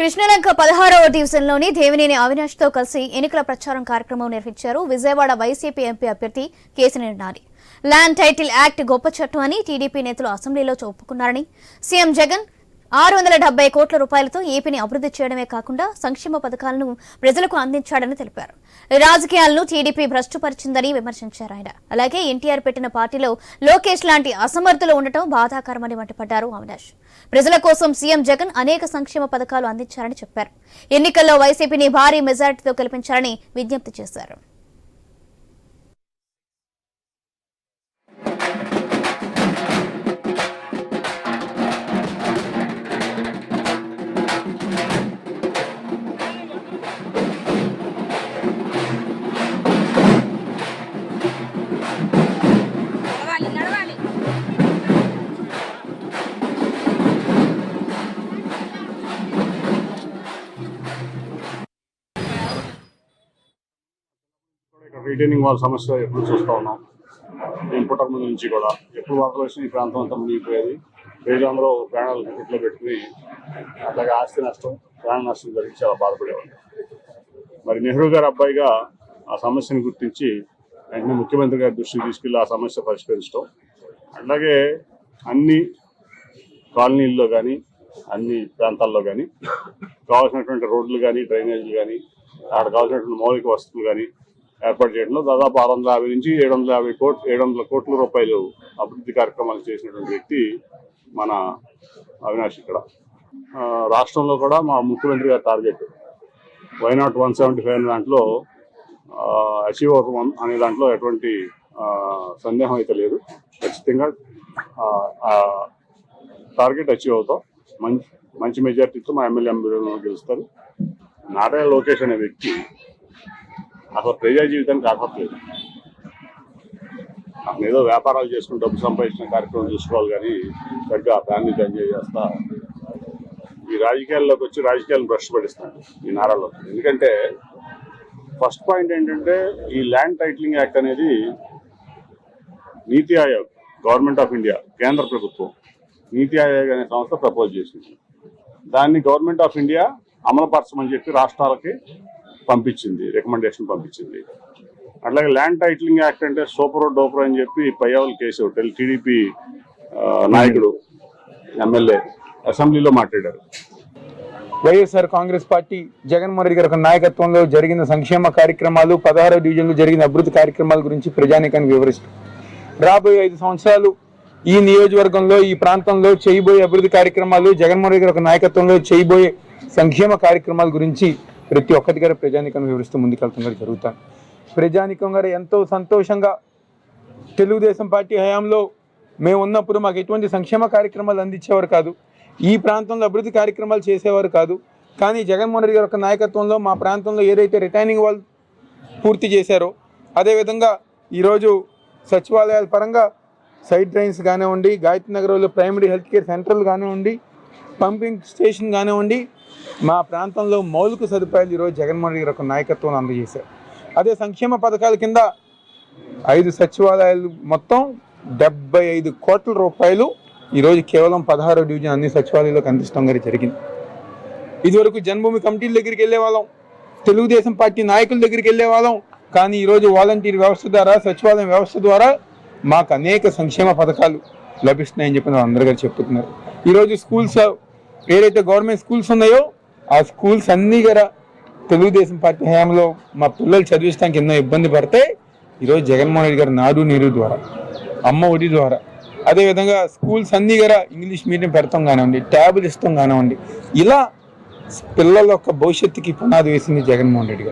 కృష్ణలంక పదహారవ డివిజన్లోని దేవినేని అవినాష్తో కలిసి ఎన్నికల ప్రచారం కార్యక్రమం నిర్వహించారు. విజయవాడ వైసీపీ ఎంపీ అభ్యర్థి Kesineni Nani. Land title act గొప్ప చట్టం అని టీడీపీ నేతలు అసెంబ్లీలో చెప్పుకున్నారని సీఎం జగన్ ఆరు వందల డెబ్బై కోట్ల రూపాయలతో ఏపీని అభివృద్ధి చేయడమే కాకుండా సంక్షేమ పథకాలను ప్రజలకు అందించాడని తెలిపారు. రాజకీయాలను టీడీపీ భ్రష్టుపరిచిందని విమర్శించారు ఆయన. అలాగే ఎన్టీఆర్ పెట్టిన పార్టీలో లోకేష్ లాంటి అసమర్థులు ఉండటం బాధాకరమని మండిపడ్డారు అవినాష్. ప్రజల కోసం సీఎం జగన్ అనేక సంక్షేమ పథకాలు అందించారని చెప్పారు. ఎన్నికల్లో వైసీపీని భారీ మెజార్టీతో గెలిపించారని విజ్ఞప్తి చేశారు. ఇక్కడ రిటైనింగ్ వాళ్ళ సమస్య ఎప్పుడు చూస్తూ ఉన్నాం. నేను పుట్టక ముందు నుంచి కూడా. ఎప్పుడు వాటర్ వచ్చినా ఈ ప్రాంతం అంతా మునిగిపోయేది. ప్రజలందరూ ప్రాణాలు గుట్లో పెట్టుకుని అట్లాగే ఆస్తి నష్టం ప్రాణ నష్టం జరిగి చాలా బాధపడేవాళ్ళు. మరి నెహ్రూ గారు అబ్బాయిగా ఆ సమస్యను గుర్తించి వెంటనే ముఖ్యమంత్రి గారి దృష్టికి తీసుకెళ్ళి ఆ సమస్య పరిష్కరించడం. అట్లాగే అన్ని కాలనీల్లో కానీ అన్ని ప్రాంతాల్లో కానీ కావాల్సినటువంటి రోడ్లు కానీ డ్రైనేజీలు కానీ అక్కడ కావాల్సినటువంటి మౌలిక వసతులు కానీ ఏర్పాటు చేయడంలో దాదాపు ఆరు వందల యాభై నుంచి ఏడు వందల యాభై కోట్ ఏడు వందల కోట్ల రూపాయలు అభివృద్ధి కార్యక్రమాలు చేసినటువంటి వ్యక్తి మన అవినాష్ ఇక్కడ. రాష్ట్రంలో కూడా మా ముఖ్యమంత్రి గారి target. Why not one seventy five అనే దాంట్లో అచీవ్ వన్ అనే దాంట్లో ఎటువంటి సందేహం అయితే లేదు. ఖచ్చితంగా టార్గెట్ అచీవ్ అవుతాం. మంచి మంచి మెజార్టీతో మా ఎమ్మెల్యే ఎంపీలను గెలుస్తారు. నారాయణ లోకేష్ అనే వ్యక్తి అసలు ప్రజా జీవితానికి అర్హతలేదు అతను ఏదో వ్యాపారాలు చేసుకుని డబ్బు సంపాదించిన కార్యక్రమం చూసుకోవాలి కానీ సరిగ్గా ఫ్యామిలీ ఎంజాయ్ చేస్తా ఈ రాజకీయాల్లోకి వచ్చి రాజకీయాలను భ్రష్ పడిస్తాడు ఈ నారాలో ఎందుకంటే ఫస్ట్ పాయింట్ ఏంటంటే ఈ ల్యాండ్ టైటిలింగ్ యాక్ట్ అనేది నీతి ఆయోగ్ గవర్నమెంట్ ఆఫ్ ఇండియా కేంద్ర ప్రభుత్వం నీతి ఆయోగ్ అనే సంస్థ ప్రపోజ్ చేసింది. దాన్ని గవర్నమెంట్ ఆఫ్ ఇండియా అమలుపరచమని చెప్పి రాష్ట్రాలకి పంపించింది రికమెండేషన్ పంపించింది. అట్లాగే ల్యాండ్ టైటిలింగ్ యాక్ట్ అంటే సూపర్ డోపర్ అని చెప్పి పయ్యావులు కేసు టీడీపీ నాయకుడు ఎమ్మెల్యే అసెంబ్లీలో మాట్లాడారు. YSR Congress party Jaganmohan Reddy గారి నాయకత్వంలో జరిగిన సంక్షేమ కార్యక్రమాలు పదహారో డివిజన్లో జరిగిన అభివృద్ధి కార్యక్రమాల గురించి ప్రజానికానికి వివరిస్తూ. రాబోయే ఐదు సంవత్సరాలు ఈ నియోజకవర్గంలో ఈ ప్రాంతంలో చేయబోయే అభివృద్ధి కార్యక్రమాలు జగన్మోహన్ రెడ్డి గారి నాయకత్వంలో చేయబోయే సంక్షేమ కార్యక్రమాల గురించి ప్రతి ఒక్కటి గారు ప్రజానికం వివరిస్తూ ముందుకెళ్తున్నారు జరుగుతాను ప్రజానికం గారు ఎంతో సంతోషంగా తెలుగుదేశం పార్టీ హయాంలో మేము ఉన్నప్పుడు మాకు ఎటువంటి సంక్షేమ కార్యక్రమాలు అందించేవారు కాదు. ఈ ప్రాంతంలో అభివృద్ధి కార్యక్రమాలు చేసేవారు కాదు. కానీ జగన్మోహన్ రెడ్డి గారి యొక్క నాయకత్వంలో మా ప్రాంతంలో ఏదైతే రిటైనింగ్ వాళ్ళు పూర్తి చేశారో అదేవిధంగా ఈరోజు సచివాలయాల పరంగా సైడ్ డ్రైన్స్ కానివ్వండి గాయత్రి నగరంలో ప్రైమరీ హెల్త్ కేర్ సెంటర్లు కానివ్వండి పంపింగ్ స్టేషన్ కానివ్వండి మా ప్రాంతంలో మౌలిక సదుపాయాలు ఈరోజు జగన్మోహన్ రెడ్డి గారి యొక్క నాయకత్వం అందజేశారు. అదే సంక్షేమ పథకాల కింద ఐదు సచివాలయాలు మొత్తం డెబ్బై ఐదు కోట్ల రూపాయలు ఈరోజు కేవలం పదహారో డివిజన్ అన్ని సచివాలయాలకు అందిస్తాం గారి జరిగింది. ఇదివరకు జన్మభూమి కమిటీల దగ్గరికి వెళ్ళే వాళ్ళం తెలుగుదేశం పార్టీ నాయకుల దగ్గరికి వెళ్ళే వాళ్ళం కానీ ఈరోజు వాలంటీర్ వ్యవస్థ ద్వారా సచివాలయం వ్యవస్థ ద్వారా మాకు అనేక సంక్షేమ పథకాలు లభిస్తున్నాయని చెప్పి అందరు గారు చెప్తున్నారు. ఈరోజు స్కూల్స్ ఏదైతే గవర్నమెంట్ స్కూల్స్ ఉన్నాయో ఆ స్కూల్స్ అన్నీ గల తెలుగుదేశం పార్టీ హయాంలో మా పిల్లలు చదివించడానికి ఎన్నో ఇబ్బంది పడితే ఈరోజు జగన్మోహన్ రెడ్డి గారు నాడు నీరు ద్వారా అమ్మ ఒడి ద్వారా అదేవిధంగా స్కూల్స్ అన్నీ కూడా ఇంగ్లీష్ మీడియం పెడతాం కానివ్వండి ట్యాబ్లు ఇస్తాం కానివ్వండి ఇలా పిల్లల యొక్క భవిష్యత్తుకి పునాది వేసింది జగన్మోహన్ రెడ్డి గారు.